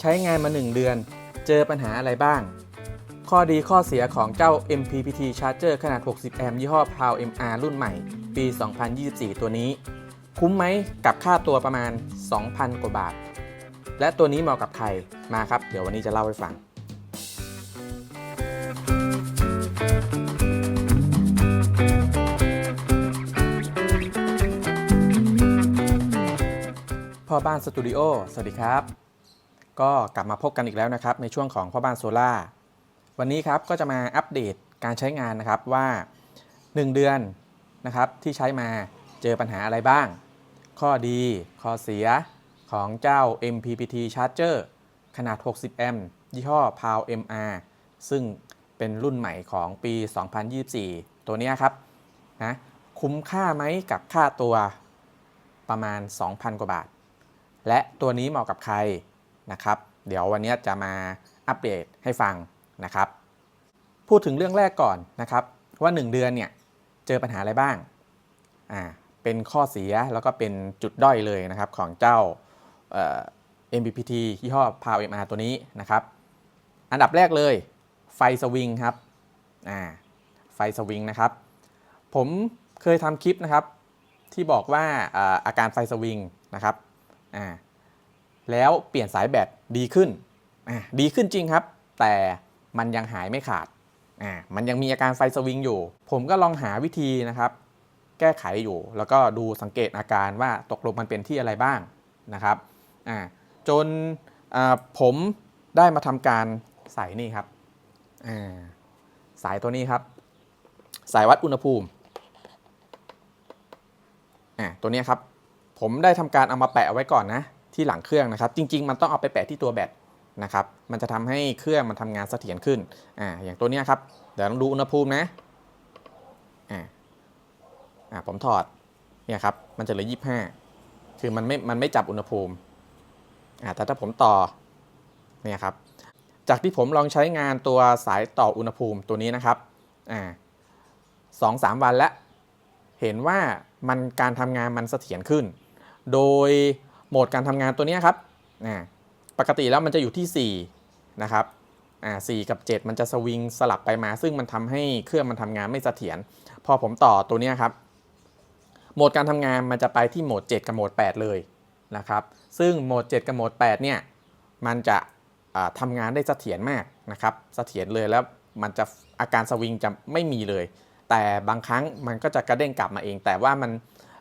ใช้งานมา 1 เดือน เจอปัญหาอะไรบ้าง ข้อดีข้อเสียของเจ้า MPPT Charger ขนาด 60 แอมป์ยี่ห้อ PAL MR รุ่นใหม่ ปี 2024 ตัวนี้ คุ้มไหมกับค่าตัวประมาณ 2,000 กว่าบาท และตัวนี้เหมาะกับใคร มาครับ เดี๋ยววันนี้จะเล่าให้ฟัง พ่อบ้านสตูดิโอ สวัสดีครับ ก็กลับมาพบกันอีกแล้วนะครับในช่วงของพ่อบ้านโซล่าวันนี้ครับก็จะมาอัปเดตการใช้งานนะครับว่า 1 เดือนนะครับที่ใช้มาเจอปัญหาอะไรบ้าง ข้อดี ข้อเสียของเจ้า MPPT Charger ขนาด 60 แอมป์ยี่ห้อ PAL MR ซึ่งเป็นรุ่นใหม่ของปี 2024 ตัวนี้ครับนะคุ้มค่าไหมกับค่าตัวประมาณ 2,000 กว่าบาท และตัวนี้เหมาะกับใคร นะครับ เดี๋ยววันนี้จะมาอัปเดตให้ฟังนะครับ พูดถึงเรื่องแรกก่อนนะครับ ว่า 1 เดือนเนี่ยเจอปัญหาอะไรบ้างอ่าเป็นข้อเสียแล้วก็เป็นจุดด้อยเลยนะครับของเจ้า MPPT ยี่ห้อ PAL MR ตัวนี้นะครับ อันดับแรกเลยไฟสวิงครับอ่าไฟสวิงนะครับ ผมเคยทำคลิปนะครับที่บอกว่าอ่าอาการไฟสวิงนะครับอ่า แล้วเปลี่ยนสายแบตดีขึ้นอ่าดีขึ้นจริงครับ แต่มันยังหายไม่ขาดอ่ามันยังมีอาการไฟสวิงอยู่ ผมก็ลองหาวิธีนะครับ แก้ไขอยู่ แล้วก็ดูสังเกตอาการว่าตกลงมันเป็นที่อะไรบ้างนะครับอ่าจนอ่าผมได้มาทำการใส่นี่ครับอ่าสายตัวนี้ครับ สายวัดอุณหภูมิอะตัวเนี้ยครับ ผมได้ทำการเอามาแปะเอาไว้ก่อนนะ ที่หลังเครื่องนะครับ จริง ๆ มันต้องเอาไปแปะที่ตัวแบตนะครับ มันจะทำให้เครื่องมันทำงานเสถียรขึ้น อ่า อย่างตัวนี้ครับ เดี๋ยวลองดูอุณหภูมินะ อ่า อ่า ผมถอด เนี่ยครับ มันจะเหลือยี่ห้า คือมันไม่ มันไม่จับอุณหภูมิ อ่า แต่ถ้าผมต่อ เนี่ยครับ จากที่ผมลองใช้งานตัวสายต่ออุณหภูมิตัวนี้นะครับ อ่าสองสามวันแล้ว เห็นว่ามันการทำงานมันเสถียรขึ้น โดย โหมดการทำงานตัวนี้ครับปกติแล้วมันจะอยู่ที่ 4 นะครับอ่กับ 7 มันจะสวิงสลับไปมา ซึ่งมันทำให้เครื่องมันทำงานไม่เสถียรพอผมต่อตัวนี้ครับ โหมดการทำงานมันจะไปที่โหมด 7 กับโหมด 8 เลยนะครับ ซึ่งโหมด 7 กับโหมด 8 เนี่ย มันจะอ่าทำงานได้เสถียรมากนะครับ เสถียรเลยแล้วมันจะอาการสวิงจะไม่มีเลย แต่บางครั้งมันก็จะกระเด้งกลับมาเอง แต่ว่ามัน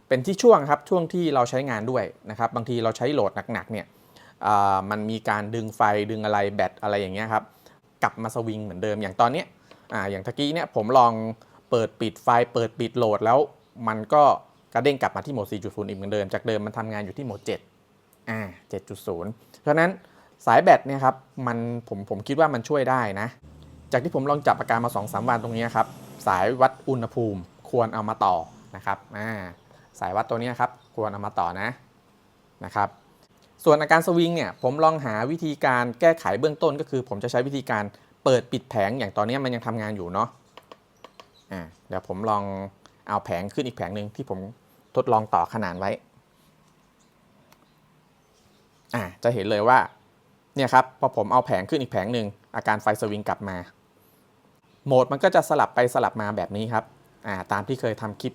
เป็นที่ช่วงครับช่วงที่เราใช้งานด้วยนะครับบางทีเราใช้โหลดหนักๆเนี่ยมันมีการดึงไฟดึงอะไรแบตอะไรอย่างเงี้ยครับกลับมาสวิงเหมือนเดิมอย่างตอนเนี้ยอ่าอย่างตะกี้เนี่ยผมลองเปิดปิดไฟเปิดปิดโหลดแล้วมันก็กระเด้งกลับมาที่โหมด 4.0 อีกเหมือนเดิม จากเดิมมันทำงานอยู่ที่โหมด 7 อ่า 7.0 เพราะนั้นสายแบตเนี่ยครับมันผมผมคิดว่ามันช่วยได้นะ จากที่ผมลองจับอาการมา2อสวันตรงนี้ครับ สายวัดอุณหภูมิควรเอามาต่อนะครับ อ่า สายวัดตัวนี้ครับควรเอามาต่อนะนะครับส่วนอาการสวิงเนี่ยผมลองหาวิธีการแก้ไขเบื้องต้นก็คือ ผมจะใช้วิธีการเปิดปิดแผงอย่างตอนนี้มันยังทำงานอยู่เนาะอ่าเดี๋ยวผมลองเอาแผงขึ้นอีกแผงหนึ่งที่ผมทดลองต่อขนานไว้อ่าจะเห็นเลยว่าเนี่ยครับพอผมเอาแผงขึ้นอีกแผงหนึ่งอาการไฟสวิงกลับมาโหมดมันก็จะสลับไปสลับมาแบบนี้ครับอ่าตามที่เคยทำคลิป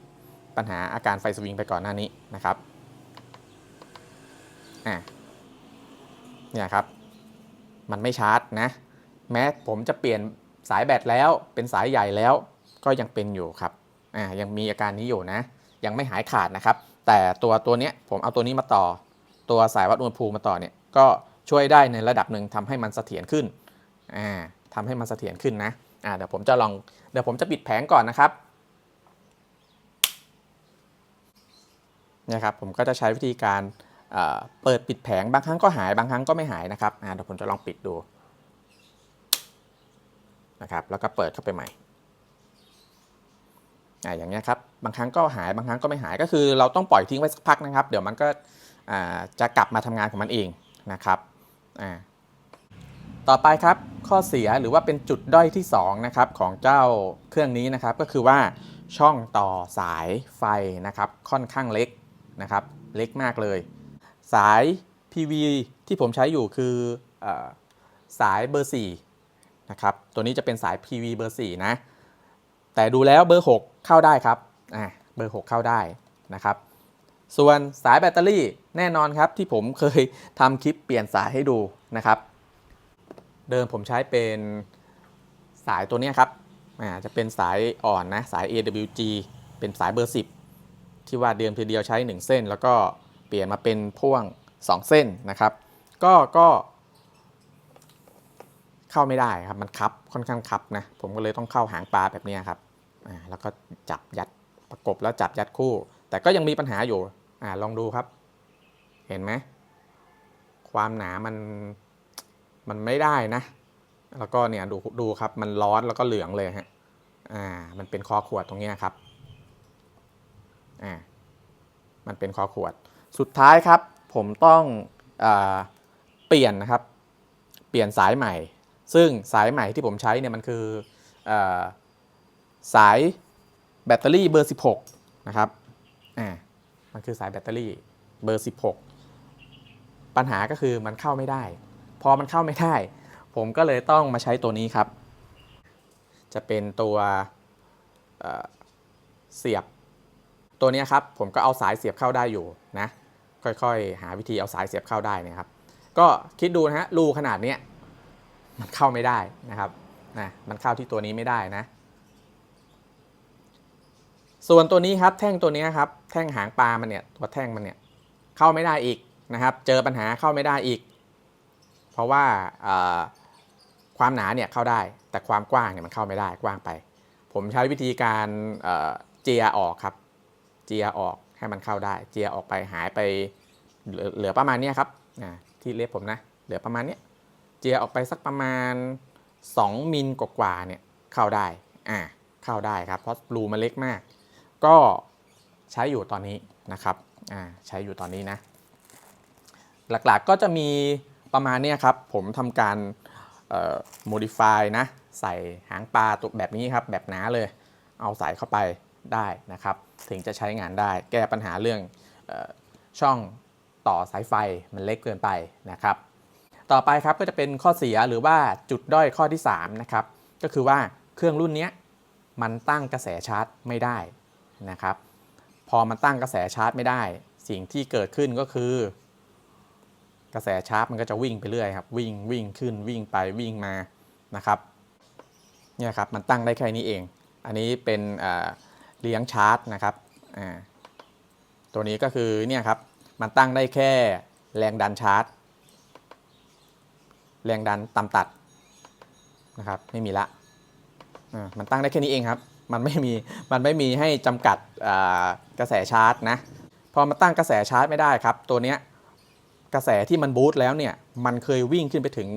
ปัญหาอาการไฟสวิงไปก่อนหน้านี้นะครับอ่าเนี่ยครับ มันไม่ชาร์จนะ แม้ผมจะเปลี่ยนสายแบตแล้วเป็นสายใหญ่แล้วก็ยังเป็นอยู่ครับอ่ายังมีอาการนี้อยู่นะ ยังไม่หายขาดนะครับ แต่ตัวตัวเนี้ยผมเอาตัวนี้มาต่อ ตัวสายวัดอุณหภูมิมาต่อเนี่ยก็ช่วยได้ในระดับหนึ่งทำให้มันเสถียรขึ้นอ่าทำให้มันเสถียรขึ้นนะอ่าเดี๋ยวผมจะลองเดี๋ยวผมจะปิดแผงก่อนนะครับ นี่ยครับผมก็จะใช้วิธีการเเปิดปิดแผงบางครั้งก็หายบางครั้งก็ไม่หายนะครับเดี๋ยวผมจะลองปิดดูนะครับแล้วก็เปิดเข้าไปใหม่อ่าอย่างเงี้ยครับบางครั้งก็หายบางครั้งก็ไม่หายก็คือเราต้องปล่อยทิ้งไว้สักพักนะครับ เดี๋ยวมันก็จะกลับมาทำงานของมันเองนะครับอ่าต่อไปครับข้อเสียหรือว่าเป็นจุดด้อยที่2นะครับของเจ้าเครื่องนี้นะครับก็คือว่าช่องต่อสายไฟนะครับค่อนข้างเล็ก นะครับ เล็กมากเลย สาย PV ที่ผมใช้อยู่คืออสายเบอร์4นะครับ ตัวนี้จะเป็นสาย PV เบอร์4นะ แต่ดูแล้วเบอร์ 6 เข้าได้ครับ อ่า เบอร์ 6 เข้าได้นะครับ ส่วนสายแบตเตอรี่แน่นอนครับที่ผมเคยทำคลิปเปลี่ยนสายให้ดูนะครับ เดิมผมใช้เป็นสายตัวนี้ครับ อ่า จะเป็นสายอ่อนนะ สาย AWG เป็นสายเบอร์ 10 ที่ว่าเดิมทีเดียวใช้ 1 เส้น แล้วก็เปลี่ยนมาเป็นพ่วง 2 เส้นนะครับ ก็ก็เข้าไม่ได้ครับมันคับค่อนข้างคับนะผมก็เลยต้องเข้าหางปลาแบบนี้ครับแล้วก็จับยัดประกบแล้วจับยัดคู่ แต่ก็ยังมีปัญหาอยู่อลองดูครับ เห็นไหมความหนามันมันไม่ได้นะ แล้วก็เนี่ยดูดูครับมันร้อนแล้วก็เหลืองเลยฮะอ่ามันเป็นคอขวดตรงนี้ครับ อ่ามันเป็นคอขวด สุดท้ายครับ ผมต้องอเปลี่ยนนะครับ เปลี่ยนสายใหม่ ซึ่งสายใหม่ที่ผมใช้เนี่ยมันคืออสายแบตเตอรี่เบอร์ 16 นะครับ อ่า มันคือสายแบตเตอรี่เบอร์ 16 ปัญหาก็คือมันเข้าไม่ได้ พอมันเข้าไม่ได้ ผมก็เลยต้องมาใช้ตัวนี้ครับ จะเป็นตัวเเสียบ ตัวนี้ครับผมก็เอาสายเสียบเข้าได้อยู่นะค่อยๆ หาวิธีเอาสายเสียบเข้าได้นะครับ ก็คิดดูนะฮะรูขนาดนี้มันเข้าไม่ได้นะครับนะมันเข้าที่ตัวนี้ไม่ได้นะ ส่วนตัวนี้ครับแท่งตัวนี้ครับแท่งหางปลามันเนี่ยตัวแท่งมันเนี่ยเข้าไม่ได้อีกนะครับ เจอปัญหาเข้าไม่ได้อีก เพราะว่าความหนาเนี่ยเข้าได้ แต่ความกว้างเนี่ยมันเข้าไม่ได้กว้างไป ผมใช้วิธีการเอ่อเจียออกครับ เจียออกให้มันเข้าได้ เจียออกไปหายไปเหลือประมาณนี้ครับที่เล็บผมนะ เหลือประมาณนี้เจียออกไปสักประมาณ 2มิลกว่าๆเนี่ยเข้าได้อ่าเข้าได้ครับเพราะรูมันเล็กมาก ก็ใช้อยู่ตอนนี้นะครับอ่าใช้อยู่ตอนนี้นะ หลักๆก็จะมีประมาณนี้ครับ ผมทำการเอ่อ modify นะ ใส่หางปลาตัวแบบนี้ครับ แบบหนาเลย เอาใส่เข้าไป ได้นะครับถึงจะใช้งานได้ แก้ปัญหาเรื่องออช่องต่อสายไฟมันเล็กเกินไปนะครับ ต่อไปครับก็จะเป็นข้อเสียหรือว่าจุดด้อยข้อที่3นะครับก็คือว่าเครื่องรุ่นนี้มันตั้งกระแสชาร์จไม่ได้นะครับ พอมันตั้งกระแสชาร์จไม่ได้ สิ่งที่เกิดขึ้นก็คือกระแสชาร์จมันก็จะวิ่งไปเรื่อยครับวิ่งวิ่งขึ้นวิ่งไปวิ่งมานะครับเนี่ยครับมันตั้งได้แค่นี้เอง อันนี้เป็น เลี้ยงชาร์จนะครับตัวนี้ก็คือเนี่ยครับมันตั้งได้แค่แรงดันชาร์จ แรงดันต่ำตัดนะครับไม่มีละมันตั้งได้แค่นี้เองครับ มันไม่มี มันไม่มีให้จำกัดกระแสชาร์จนะ พอมาตั้งกระแสชาร์จไม่ได้ครับ ตัวเนี้ยกระแสที่มันบูสต์แล้วเนี่ย มันเคยวิ่งขึ้นไปถึง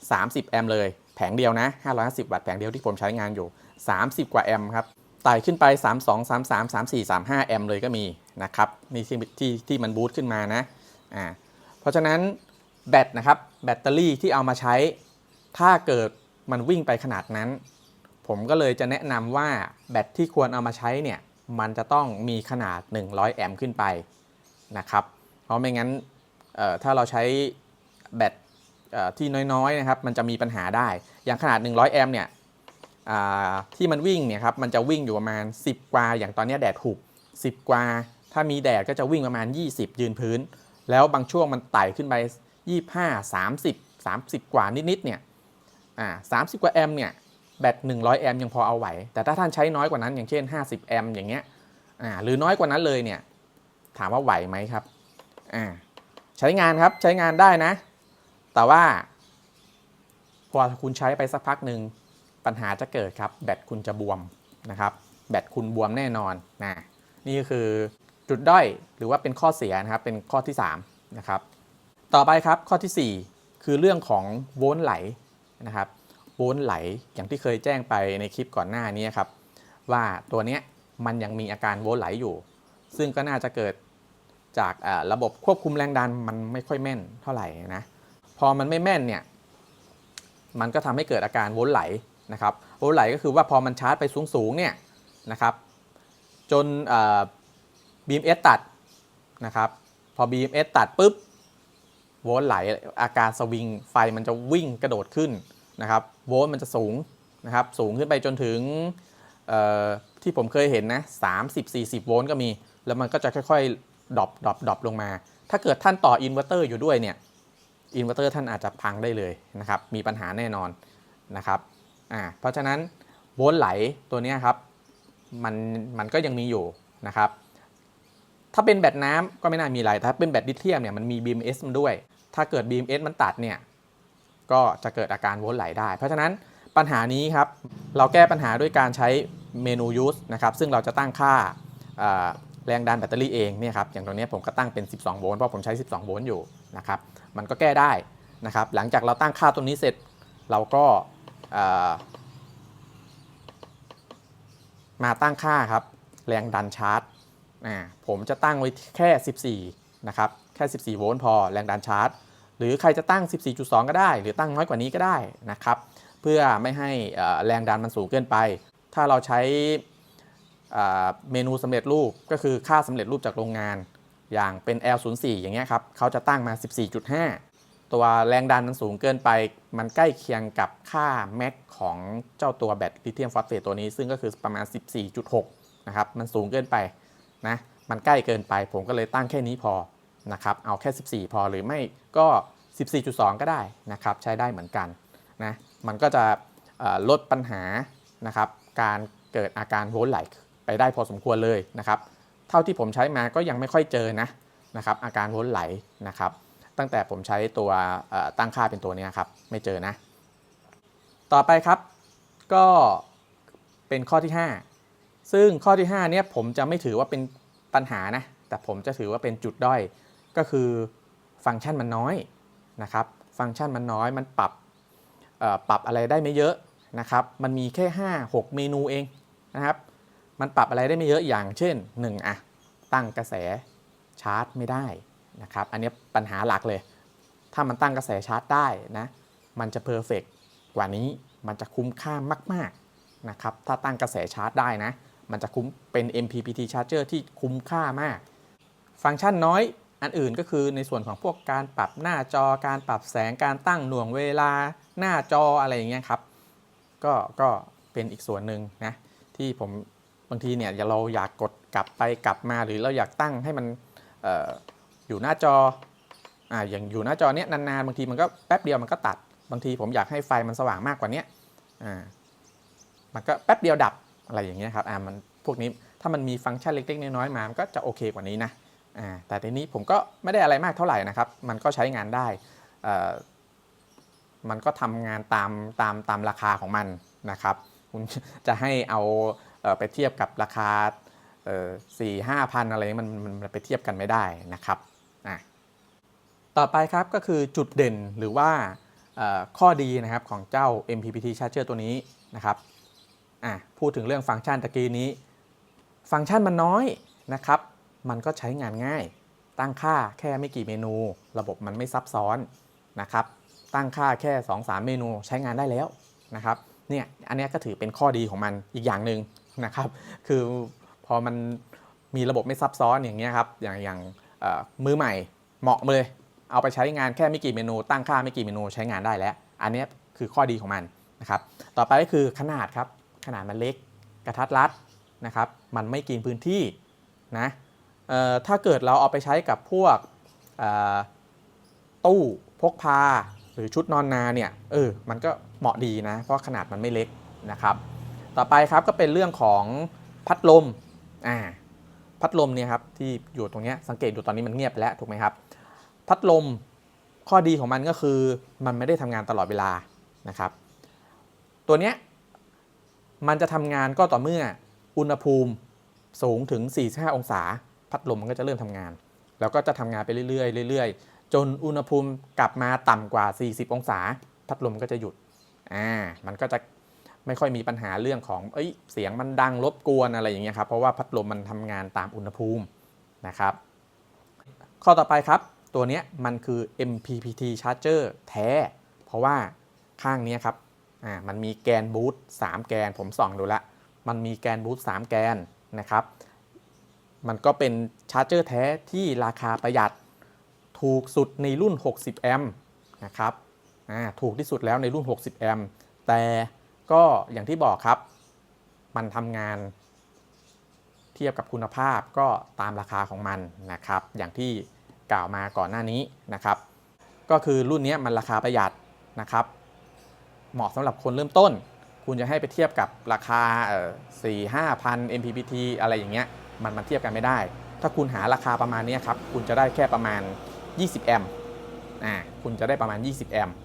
30 แอมป์เลย แผงเดียวนะ 550 วัตต์แผงเดียวที่ผมใช้งานอยู่ 30 กว่าแอมป์ครับ ไต่ขึ้นไป 32 33 34 35 แอมเลยก็มีนะครับนี่ที่ที่ที่มันบูตขึ้นมานะอ่าเพราะฉะนั้นแบตนะครับแบตเตอรี่ที่เอามาใช้ ถ้าเกิดมันวิ่งไปขนาดนั้น ผมก็เลยจะแนะนำว่าแบตที่ควรเอามาใช้เนี่ยมันจะต้องมีขนาด 100 แอมป์ขึ้นไปนะครับเพราะไม่งั้นเอ่อถ้าเราใช้แบตเอ่อที่น้อยๆนะครับมันจะมีปัญหาได้ อย่างขนาด 100 แอมป์เนี่ย ที่มันวิ่งเนี่ยครับมันจะวิ่งอยู่ประมาณ 10 กว่า อย่างตอนนี้แดดหุบ10 กว่า ถ้ามีแดดก็จะวิ่งประมาณ 20 ยืนพื้น แล้วบางช่วงมันไต่ขึ้นไป 25 30 30 กว่านิดๆเนี่ยอ่า30กว่าแอมป์เนี่ยแบต100 แอมป์ยังพอเอาไหว แต่ถ้าท่านใช้น้อยกว่านั้นอย่างเช่น 50 แอมป์อย่างเงี้ยอ่าหรือน้อยกว่านั้นเลยเนี่ยถามว่าไหวไหมครับอ่าใช้งานครับใช้งานได้นะ แต่ว่าพอคุณใช้ไปสักพักหนึ่ง ปัญหาจะเกิดครับแบตคุณจะบวมนะครับ แบตคุณบวมแน่นอนนะนี่คือจุดด้อยหรือว่าเป็นข้อเสียนะครับเป็นข้อที่3นะครับต่อไปครับข้อทีสี่ 4 คือเรื่องของโวลต์ไหลนะครับโวลต์ไหลอย่างที่เคยแจ้งไปในคลิปก่อนหน้านี้ครับว่าตัวเนี้ยมันยังมีอาการโวลต์ไหลอยู่ ซึ่งก็น่าจะเกิดจากระบบควบคุมแรงดันมันไม่ค่อยแม่นเท่าไหร่นะพอมันไม่แม่นเนี่ยมันก็ทำให้เกิดอาการโวลต์ไหล นะครับโวลต์ไหลก็คือว่าพอมันชาร์จไปสูงๆเนี่ยนะครับจนเอ่อ BMS ตัดนะครับพอ BMS ตัดปุ๊บโวลต์ไหลอาการสวิงไฟมันจะวิ่งกระโดดขึ้นนะครับโวลต์มันจะสูงนะครับสูงขึ้นไปจนถึงที่ผมเคยเห็นนะ30-40 โวลต์ก็มี แล้วมันก็จะค่อยๆดรอปดรอปดรอปลงมา ถ้าเกิดท่านต่ออินเวอร์เตอร์อยู่ด้วยเนี่ยอินเวอร์เตอร์ท่านอาจจะพังได้เลยนะครับมีปัญหาแน่นอนนะครับ อ่าเพราะฉะนั้นโวลต์ไหลตัวนี้ครับมันมันก็ยังมีอยู่นะครับ ถ้าเป็นแบตน้ำก็ไม่น่ามีอะไรถ้าเป็นแบตลิเธียมเนี่ยมันมี BMS มันด้วย ถ้าเกิด BMS มันตัดเนี่ยก็จะเกิดอาการโวลต์ไหลได้ เพราะฉะนั้นปัญหานี้ครับเราแก้ปัญหาด้วยการใช้เมนู use นะครับซึ่งเราจะตั้งค่าแรงดันแบตเตอรี่เองเนี่ยครับอย่างตรงนี้ผมก็ตั้งเป็น 12 โวลต์เพราะผมใช้ 12 โวลต์อยู่นะครับมันก็แก้ได้นะครับหลังจากเราตั้งค่าตรงนี้เสร็จเราก็ มาตั้งค่าครับ แรงดันชาร์จผมจะตั้งไว้แค่ 14 นะครับ แค่ 14 โวลต์พอแรงดันชาร์จ หรือใครจะตั้ง 14.2 ก็ได้ หรือตั้งน้อยกว่านี้ก็ได้นะครับ เพื่อไม่ให้แรงดันมันสูงเกินไป ถ้าเราใช้เมนูสำเร็จรูปก็คือค่าสำเร็จรูปจากโรงงาน อย่างเป็น L04 อย่างเงี้ยครับเขาจะตั้งมา 14.5 ตัวแรงดันมันสูงเกินไป มันใกล้เคียงกับค่าแม็กของเจ้าตัวแบตลิเธียมฟอสเฟตตัวนี้ซึ่งก็คือประมาณ 14.6 นะครับ มันสูงเกินไปนะมันใกล้เกินไป ผมก็เลยตั้งแค่นี้พอนะครับเอาแค่ 14 พอหรือไม่ก็ 14.2 ก็ได้นะครับใช้ได้เหมือนกันนะมันก็จะลดปัญหานะครับการเกิดอาการโวลต์ไหลไปได้พอสมควรเลยนะครับ เท่าที่ผมใช้มาก็ยังไม่ค่อยเจอนะนะครับอาการโวลต์ไหลนะครับ ตั้งแต่ผมใช้ตัวตั้งค่าเป็นตัวนี้ครับ ไม่เจอนะ ต่อไปครับ ก็เป็นข้อที่ 5 ซึ่งข้อที่ 5 เนี่ยผมจะไม่ถือว่าเป็นปัญหานะ แต่ผมจะถือว่าเป็นจุดด้อย ก็คือฟังก์ชันมันน้อยนะครับ ฟังก์ชันมันน้อย มันปรับปรับอะไรได้ไม่เยอะนะครับ มันมีแค่ 5 6 เมนูเองนะครับ มันปรับอะไรได้ไม่เยอะอย่างเช่น1อะตั้งกระแสชาร์จไม่ได้ นะครับ อันนี้ปัญหาหลักเลย ถ้ามันตั้งกระแสชาร์จได้นะ มันจะเพอร์เฟกกว่านี้ มันจะคุ้มค่ามากๆนะครับ ถ้าตั้งกระแสชาร์จได้นะ มันจะคุ้มเป็น MPPT charger ที่คุ้มค่ามาก ฟังก์ชันน้อย อันอื่นก็คือในส่วนของพวกการปรับหน้าจอ การปรับแสง การตั้งหน่วงเวลา หน้าจออะไรอย่างเงี้ยครับ ก็ ก็เป็นอีกส่วนหนึ่งนะที่ผมบางทีเนี่ยเราอยากกดกลับไปกลับมาหรือเราอยากตั้งให้มันเอยู่หน้าจออ่าอย่างอยู่หน้าจอเนี้ยนานๆบางทีมันก็แป๊บเดียวมันก็ตัด บางทีผมอยากให้ไฟมันสว่างมากกว่านี้อ่ามันก็แป๊บเดียวดับอะไรอย่างเงี้ยครับอ่ามันพวกนี้ถ้ามันมีฟังก์ชันเล็กๆน้อยๆมามันก็จะโอเคกว่านี้นะอ่าแต่ทีนี้ผมก็ไม่ได้อะไรมากเท่าไหร่นะครับ มันก็ใช้งานได้เอ่อมันก็ทำงานตามตามตามราคาของมันนะครับคุณจะให้เอาเอ่อไปเทียบกับราคาสี่ห้าพันอะไรมันมันไปเทียบกันไม่ได้นะครับ อะต่อไปครับก็คือจุดเด่นหรือว่าข้อดีนะครับของเจ้า MPPT Charger ตัวนี้นะครับพูดถึงเรื่องฟังก์ชันตะกี้นี้ ฟังก์ชันมันน้อยนะครับ มันก็ใช้งานง่าย ตั้งค่าแค่ไม่กี่เมนู ระบบมันไม่ซับซ้อนนะครับ ตั้งค่าแค่ 2-3 เมนูใช้งานได้แล้วนะครับเนี่ยอันนี้ก็ถือเป็นข้อดีของมันอีกอย่างหนึ่งนะครับ คือพอมันมีระบบไม่ซับซ้อนอย่างเงี้ยครับอย่างอย่าง มือใหม่เหมาะเลย เอาไปใช้งานแค่ไม่กี่เมนู ตั้งค่าไม่กี่เมนูใช้งานได้แล้ว อันนี้คือข้อดีของมันนะครับ ต่อไปก็คือขนาดครับ ขนาดมันเล็กกระทัดรัดนะครับ มันไม่กินพื้นที่นะถ้าเกิดเราเอาไปใช้กับพวกตู้พกพาหรือชุดนอนนาเนี่ยเออมันก็เหมาะดีนะ เพราะขนาดมันไม่เล็กนะครับ ต่อไปครับก็เป็นเรื่องของพัดลมอ่า พัดลมเนี่ยครับที่อยู่ตรงนี้สังเกตดูตอนนี้มันเงียบไปแล้วถูกไหมครับ พัดลมข้อดีของมันก็คือมันไม่ได้ทำงานตลอดเวลานะครับ ตัวเนี้ยมันจะทำงานก็ต่อเมื่ออุณหภูมิสูงถึง 45 องศา พัดลมมันก็จะเริ่มทำงาน แล้วก็จะทำงานไปเรื่อยๆเรื่อยๆ จนอุณหภูมิกลับมาต่ำกว่า 40 องศา พัดลมก็จะหยุดอ่ามันก็จะ ไม่ค่อยมีปัญหาเรื่องของเอ้ยเสียงมันดังรบกวนอะไรอย่างเงี้ยครับเพราะว่าพัดลมมันทำงานตามอุณหภูมินะครับ ข้อต่อไปครับ ตัวเนี้ยมันคือ MPPT charger แท้ เพราะว่าข้างเนี้ยครับอ่ามันมีแกนบูท3แกนผมส่องดูละมันมีแกนบูท3แกนนะครับ มันก็เป็นชาร์จเจอร์แท้ที่ราคาประหยัดถูกสุดในรุ่น 60 แอมป์นะครับอ่าถูกที่สุดแล้วในรุ่น 60 แอมป์แต่ ก็อย่างที่บอกครับ มันทำงานเทียบกับคุณภาพก็ตามราคาของมันนะครับ อย่างที่กล่าวมาก่อนหน้านี้นะครับ ก็คือรุ่นนี้มันราคาประหยัดนะครับ เหมาะสำหรับคนเริ่มต้น คุณจะให้ไปเทียบกับราคาสี่ห้าพัน MPPT อะไรอย่างเงี้ยมันมันเทียบกันไม่ได้ ถ้าคุณหาราคาประมาณนี้ครับคุณจะได้แค่ประมาณ 20 แอมป์อ่าคุณจะได้ประมาณ 20 แอมป์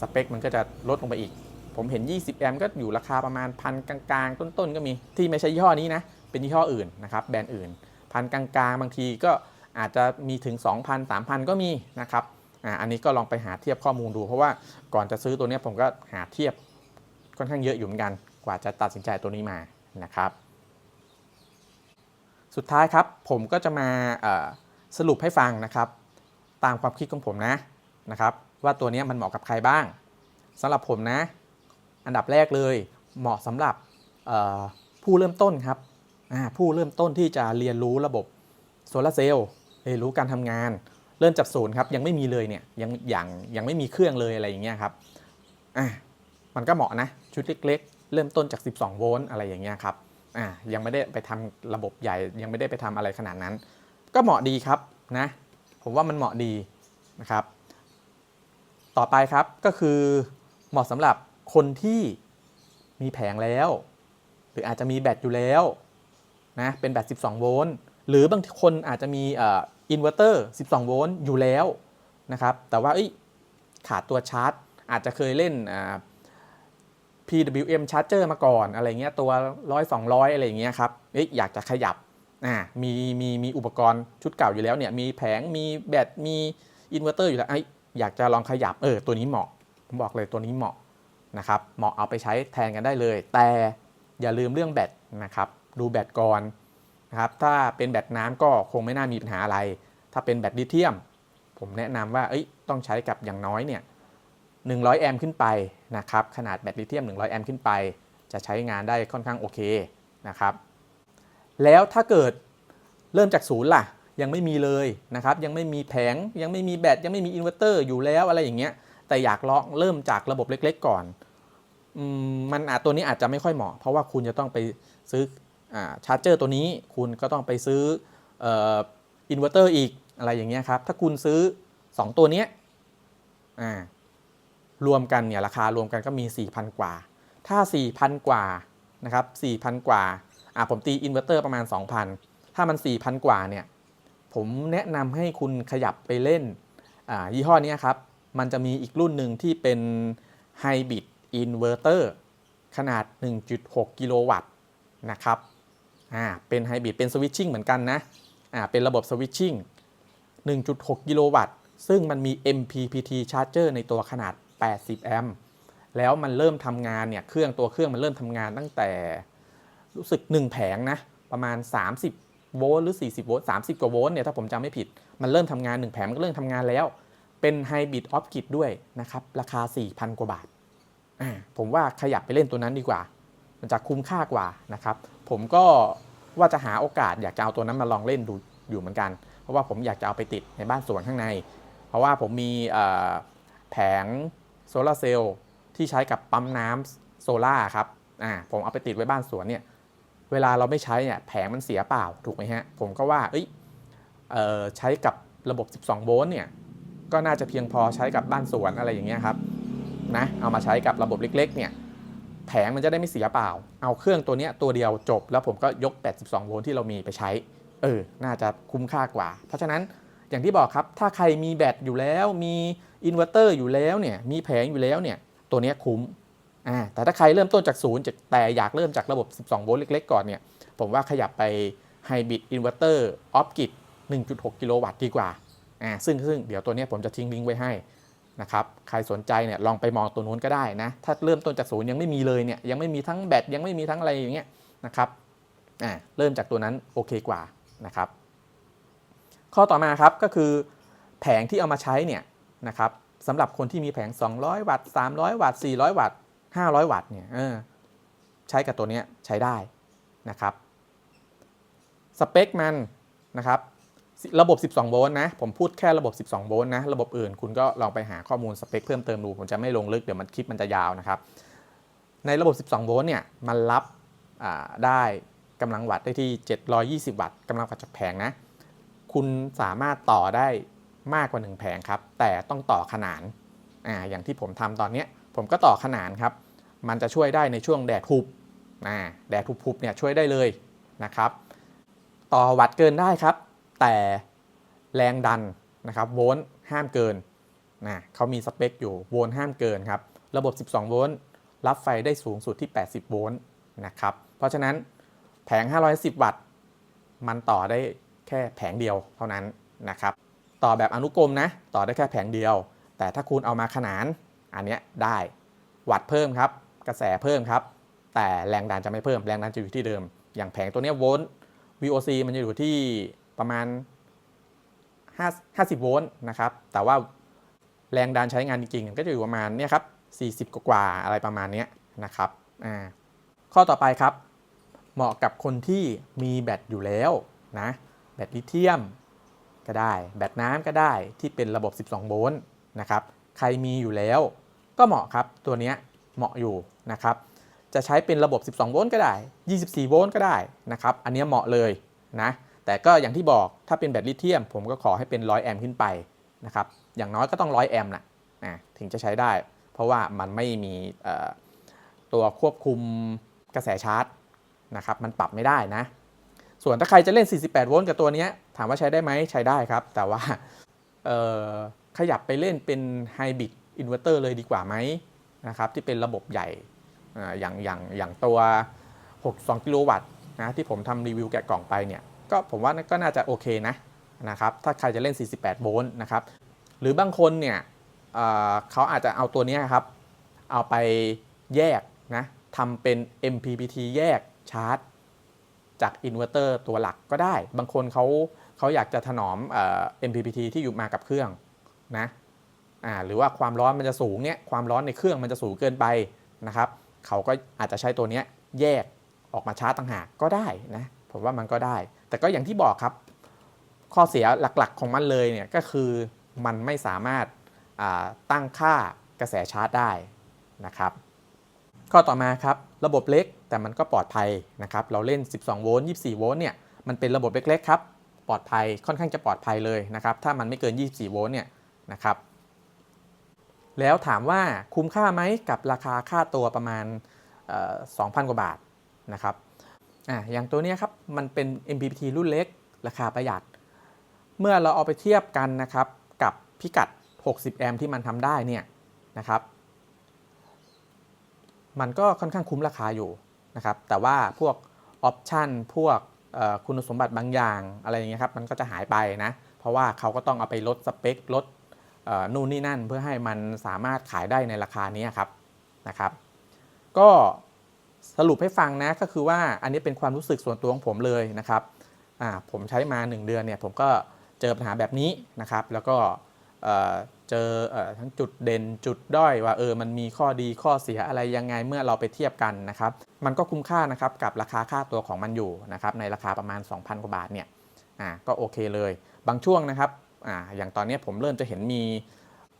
สเปคมันก็จะลดลงไปอีก ผมเห็น 20 แอมป์ก็อยู่ราคาประมาณพันกลางๆ ต้นๆ ก็มีที่ไม่ใช่ยี่ห้อนี้นะ เป็นยี่ห้ออื่นนะครับแบรนด์อื่น พันกลางๆ บางทีก็อาจจะมีถึง 2,000 3,000 ก็มีนะครับอ่าอันนี้ก็ลองไปหาเทียบข้อมูลดูเพราะว่าก่อนจะซื้อตัวนี้ผมก็หาเทียบค่อนข้างเยอะอยู่เหมือนกันกว่าจะตัดสินใจตัวนี้มานะครับ สุดท้ายครับผมก็จะมาสรุปให้ฟังนะครับ ตามความคิดของผมนะนะครับ ว่าตัวนี้มันเหมาะกับใครบ้างสำหรับผมนะ อันดับแรกเลยเหมาะสำหรับผู้เริ่มต้นครับผู้เริ่มต้นที่จะเรียนรู้ระบบโซลาร์เซลล์เรียนรู้การทำงาน เริ่มจากศูนย์ครับยังไม่มีเลยเนี่ยยังยังยังไม่มีเครื่องเลยอะไรอย่างเงี้ยครับอ่ามันก็เหมาะนะชุดเล็ก ๆ เริ่มต้นจาก 12 โวลต์อะไรอย่างเงี้ยครับอ่ายังไม่ได้ไปทำระบบใหญ่ ยังไม่ได้ไปทำอะไรขนาดนั้น ก็เหมาะดีครับนะผมว่ามันเหมาะดีนะครับ ต่อไปครับก็คือเหมาะสำหรับ คนที่มีแผงแล้ว หรืออาจจะมีแบตอยู่แล้วนะเป็นแบต 12 โวลต์หรือบางคนอาจจะมีอินเวอร์เตอร์ 12 โวลต์อยู่แล้วนะครับ แต่ว่าขาดตัวชาร์จ อาจจะเคยเล่นอ่า PWM charger มาก่อนอะไรเงี้ยตัวร้อยสองร้อยอะไรอย่างเงี้ยครับอยากจะขยับอ่ามีมีมีอุปกรณ์ชุดเก่าอยู่แล้วเนี่ยมีแผงมีแบตมีอินเวอร์เตอร์อยู่แล้วไออยากจะลองขยับเออตัวนี้เหมาะผมบอกเลยตัวนี้เหมาะ นะครับเหมาะเอาไปใช้แทนกันได้เลย แต่อย่าลืมเรื่องแบตนะครับ ดูแบตก่อนนะครับถ้าเป็นแบตน้ำก็คงไม่น่ามีปัญหาอะไร ถ้าเป็นแบตลิเธียม ผมแนะนำว่าเอ้ยต้องใช้กับอย่างน้อยเนี่ย100 แอมป์ขึ้นไปนะครับขนาดแบตลิเธียม 100 แอมป์ขึ้นไป จะใช้งานได้ค่อนข้างโอเคนะครับแล้วถ้าเกิดเริ่มจากศูนย์ล่ะยังไม่มีเลยนะครับยังไม่มีแผงยังไม่มีแบตยังไม่มีอินเวอร์เตอร์อยู่แล้วอะไรอย่างเงี้ย แต่อยากลองเริ่มจากระบบเล็ก ๆ ก่อนอมมันอาจตัวนี้อาจจะไม่ค่อยเหมาะ เพราะว่าคุณจะต้องไปซื้ออชาร์จเจอร์ตัวนี้ คุณก็ต้องไปซื้ออินเวอร์เตอร์อีกอะไรอย่างเงี้ยครับ ถ้าคุณซื้อ 2 ตัวเนี้ยรวมกันเนี่ยราคารวมกันก็มี 4,000 กว่า ถ้า 4,000 กว่านะครับ4,000 กว่าอ่าผมตีอินเวอร์เตอร์ประมาณ 2,000 ถ้ามัน 4,000 กว่าเนี่ยผมแนะนำให้คุณขยับไปเล่นยี่ห้อนี้ครับ มันจะมีอีกรุ่นหนึ่งที่เป็น Hybrid Inverter ขนาด 1.6 กิโลวัตต์นะครับอ่าเป็นไฮบริดเป็นสวิตชิ่งเหมือนกันนะอ่าเป็นระบบสวิตชิ่ง1.6 กิโลวัตต์ ซึ่งมันมี MPPT charger ในตัวขนาด 80 แอมป์แล้วมันเริ่มทำงานเนี่ยเครื่องตัวเครื่องมันเริ่มทำงานตั้งแต่รู้สึก 1 แผงนะประมาณ 30 โวลต์หรือ 40 โวลต์ 30 กว่าโวลต์เนี่ยถ้าผมจำไม่ผิด มันเริ่มทำงาน 1 แผงมันก็เริ่มทำงานแล้ว เป็นไฮบริดออฟกิดด้วยนะครับ ราคา 4,000 กว่าบาท ผมว่าขยับไปเล่นตัวนั้นดีกว่า มันจะคุ้มค่ากว่านะครับ ผมก็ว่าจะหาโอกาสอยากจะเอาตัวนั้นมาลองเล่นดูอยู่เหมือนกัน เพราะว่าผมอยากจะเอาไปติดในบ้านสวนข้างใน เพราะว่าผมมีแผงโซลาร์เซลล์ที่ใช้กับปั๊มน้ำโซล่าครับผมเอาไปติดไว้บ้านสวนเนี่ยเวลาเราไม่ใช้เนี่ยแผงมันเสียเปล่าถูกไหมฮะ ผมก็ว่าเอ้ยใช้กับระบบ 12 โวลต์เนี่ย ก็น่าจะเพียงพอใช้กับบ้านสวนอะไรอย่างเงี้ยครับนะเอามาใช้กับระบบเล็กๆเนี่ยแผงมันจะได้ไม่เสียเปล่า เอาเครื่องตัวเนี้ยตัวเดียวจบ แล้วผมก็ยก 82 โวลต์ที่เรามีไปใช้ เออ น่าจะคุ้มค่ากว่า เพราะฉะนั้นอย่างที่บอกครับ ถ้าใครมีแบตอยู่แล้ว มีอินเวอร์เตอร์อยู่แล้วเนี่ย มีแผงอยู่แล้วเนี่ย ตัวเนี้ยคุ้ม อ่า แต่ถ้าใครเริ่มต้นจากศูนย์จากแต่อยากเริ่มจากระบบ 12 โวลต์เล็กๆ ก่อนเนี่ย ผมว่าขยับไปไฮบริดอินเวอร์เตอร์ออฟกิด1.6 กิโลวัตต์ดีกว่า อ่าซึ่งซึ่งเดี๋ยวตัวนี้ผมจะทิ้งลิงก์ไว้ให้นะครับใครสนใจเนี่ยลองไปมองตัวนู้นก็ได้นะ ถ้าเริ่มต้นจากศูนย์ยังไม่มีเลยเนี่ยยังไม่มีทั้งแบตยังไม่มีทั้งอะไรอย่างเงี้ยนะครับอ่าเริ่มจากตัวนั้นโอเคกว่านะครับ ข้อต่อมาครับก็คือแผงที่เอามาใช้เนี่ยนะครับสำหรับคนที่มีแผง 200 วัตต์300 วัตต์400 วัตต์500 วัตต์เนี่ยเออใช้กับตัวเนี้ยใช้ได้นะครับสเปคมันนะครับ ระบบ 12 โวลต์นะ ผมพูดแค่ระบบ 12 โวลต์นะ ระบบอื่นคุณก็ลองไปหาข้อมูลสเปคเพิ่มเติมดู ผมจะไม่ลงลึกเดี๋ยวมันคลิปมันจะยาวนะครับ ในระบบ 12 โวลต์เนี่ย มันรับได้กำลังวัตต์ได้ที่ 720 วัตต์กำลังวัตต์จากแผงนะ คุณสามารถต่อได้มากกว่า 1 แผงครับ แต่ต้องต่อขนานอ่าอย่างที่ผมทำตอนนี้ ผมก็ต่อขนานครับ มันจะช่วยได้ในช่วงแดดทุบอ่าแดดทุบๆเนี่ยช่วยได้เลยนะครับ ต่อวัตต์เกินได้ครับ แต่แรงดันนะครับโวลต์ห้ามเกินนะเขามีสเปคอยู่โวลต์ห้ามเกินครับ ระบบ 12 โวลต์รับไฟได้สูงสุดที่ 80 โวลต์นะครับ เพราะฉะนั้นแผง 510 วัตต์ มันต่อได้แค่แผงเดียวเท่านั้นนะครับ ต่อแบบอนุกรมนะ ต่อได้แค่แผงเดียว แต่ถ้าคุณเอามาขนาน อันเนี้ยได้วัตต์เพิ่มครับ กระแสเพิ่มครับ แต่แรงดันจะไม่เพิ่ม แรงดันจะอยู่ที่เดิม อย่างแผงตัวเนี้ยโวลต์ VOC มันจะอยู่ที่ ประมาณ 50 โวลต์นะครับ แต่ว่าแรงดันใช้งานจริงๆ ก็จะอยู่ประมาณเนี่ยครับ 40 กว่าอะไรประมาณนี้นะครับข้อต่อไปครับ เหมาะกับคนที่มีแบตอยู่แล้วนะ แบตลิเธียมก็ได้ แบตน้ำก็ได้ที่เป็นระบบ 12 โวลต์นะครับ ใครมีอยู่แล้วก็เหมาะครับ ตัวนี้เหมาะอยู่นะครับ จะใช้เป็นระบบ 12 โวลต์ก็ได้ 24 โวลต์ก็ได้นะครับ อันนี้เหมาะเลยนะ แต่ก็อย่างที่บอกถ้าเป็นแบตลิเธียม ผมก็ขอให้เป็น 100 แอมป์ขึ้นไปนะครับอย่างน้อยก็ต้อง 100 แอมป์นะนะถึงจะใช้ได้ เพราะว่ามันไม่มีตัวควบคุมกระแสชาร์จนะครับมันปรับไม่ได้นะ ส่วนถ้าใครจะเล่น 48 โวลต์กับตัวนี้ถามว่าใช้ได้ไหมใช้ได้ครับ แต่ว่าขยับไปเล่นเป็นไฮบริดอินเวอร์เตอร์เลยดีกว่าไหมนะครับที่เป็นระบบใหญ่อ่าอย่างอย่างอย่างตัว 62 กิโลวัตต์นะที่ผมทำรีวิวแกะกล่องไปเนี่ย ก็ผมว่าก็น่าจะโอเคนะนะครับถ้าใครจะเล่น 48 โวลต์นะครับหรือบางคนเนี่ยเเขาอาจจะเอาตัวนี้ครับ เอาไปแยกนะทำเป็น MPPT แยกชาร์จ จากอินเวอร์เตอร์ตัวหลักก็ได้ บางคนเขาเขาอยากจะถนอมเอ่อ MPPT ที่อยู่มากับเครื่องนะอ่าหรือว่าความร้อนมันจะสูงเนี่ยความร้อนในเครื่องมันจะสูงเกินไปนะครับเขาก็อาจจะใช้ตัวนี้แยกออกมาชาร์จต่างหากก็ได้นะผมว่ามันก็ได้ แต่ก็อย่างที่บอกครับ ข้อเสียหลักๆของมันเลยเนี่ยก็คือมันไม่สามารถตั้งค่ากระแสชาร์จได้นะครับข้อต่อมาครับระบบเล็กแต่มันก็ปลอดภัยนะครับเราเล่น 12 โวลต์ 24 โวลต์เนี่ยมันเป็นระบบเล็กๆครับปลอดภัยค่อนข้างจะปลอดภัยเลยนะครับถ้ามันไม่เกิน 24 โวลต์เนี่ยนะครับแล้วถามว่าคุ้มค่าไหมกับราคาค่าตัวประมาณ 2,000 กว่าบาทนะครับ อะอย่างตัวนี้ครับมันเป็น MPPT รุ่นเล็ก ราคาประหยัด เมื่อเราเอาไปเทียบกันนะครับกับพิกัด 60 แอมป์ที่มันทำได้เนี่ยนะครับมันก็ค่อนข้างคุ้มราคาอยู่นะครับแต่ว่าพวกออปชันพวกคุณสมบัติบางอย่างอะไรอย่างเงี้ยครับมันก็จะหายไปนะเพราะว่าเขาก็ต้องเอาไปลดสเปคลดนู่นนี่นั่นเพื่อให้มันสามารถขายได้ในราคานี้ครับนะครับ ก็ สรุปให้ฟังนะก็คือว่าอันนี้เป็นความรู้สึกส่วนตัวของผมเลยนะครับผมใช้มา 1 เดือนเนี่ยผมก็เจอปัญหาแบบนี้นะครับ แล้วก็เจออทั้งจุดเด่นจุดด้อยว่าเออมันมีข้อดีข้อเสียอะไรยังไงเมื่อเราไปเทียบกันนะครับ มันก็คุ้มค่านะครับกับราคาค่าตัวของมันอยู่นะครับในราคาประมาณ 2,000 กว่าบาทเนี่ยก็โอเคเลย บางช่วงนะครับออย่างตอนนี้ผมเริ่มจะเห็นมี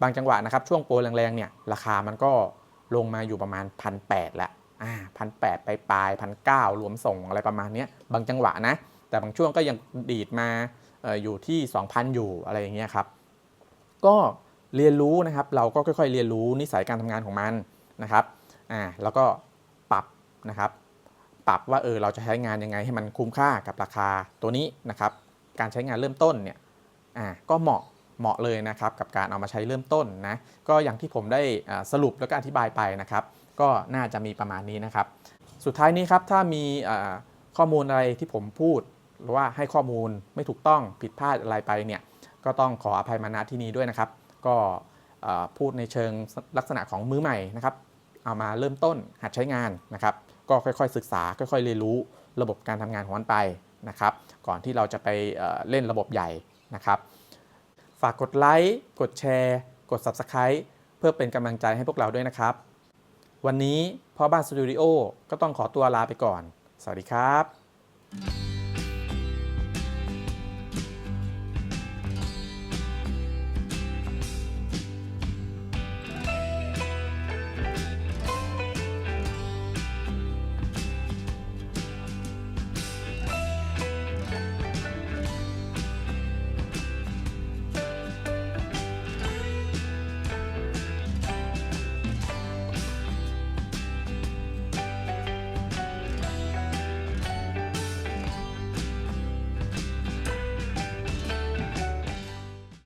บางจังหวะนะครับช่วงโปรแรงๆเนี่ยราคามันก็ลงมาอยู่ประมาณพันแแล้ว อ่าพันแปดไปปลายพันเก้ารวมส่งอะไรประมาณนี้บางจังหวะนะ แต่บางช่วงก็ยังดีดมาอออยู่ที่ 2,000 อยู่อะไรอย่างเงี้ยครับ ก็เรียนรู้นะครับ เราก็ค่อยๆ เรียนรู้นิสัยการทำงานของมันนะครับอ่าแล้วก็ปรับนะครับ ปรับว่าเออเราจะใช้งานยังไงให้มันคุ้มค่ากับราคาตัวนี้นะครับ การใช้งานเริ่มต้นเนี่ยอ่าก็เหมาะเหมาะเลยนะครับกับการเอามาใช้เริ่มต้นนะก็อย่างที่ผมได้สรุปแล้วก็อธิบายไปนะครับ ก็น่าจะมีประมาณนี้นะครับ สุดท้ายนี้ครับถ้ามีข้อมูลอะไรที่ผมพูด หรือว่าให้ข้อมูลไม่ถูกต้องผิดพลาดอะไรไปเนี่ยก็ต้องขออภัยมาณที่นี้ด้วยนะครับ ก็พูดในเชิงลักษณะของมือใหม่นะครับ เอามาเริ่มต้นหัดใช้งานนะครับ ก็ค่อยๆศึกษาค่อยๆเรียนรู้ระบบการทำงานของมันไปนะครับ ก่อนที่เราจะไปเอ่อเล่นระบบใหญ่นะครับ ฝากกดไลค์กดแชร์ กด Subscribe เพื่อเป็นกำลังใจให้พวกเราด้วยนะครับ วันนี้พ่อบ้านสตูดิโอก็ต้องขอตัวลาไปก่อน สวัสดีครับ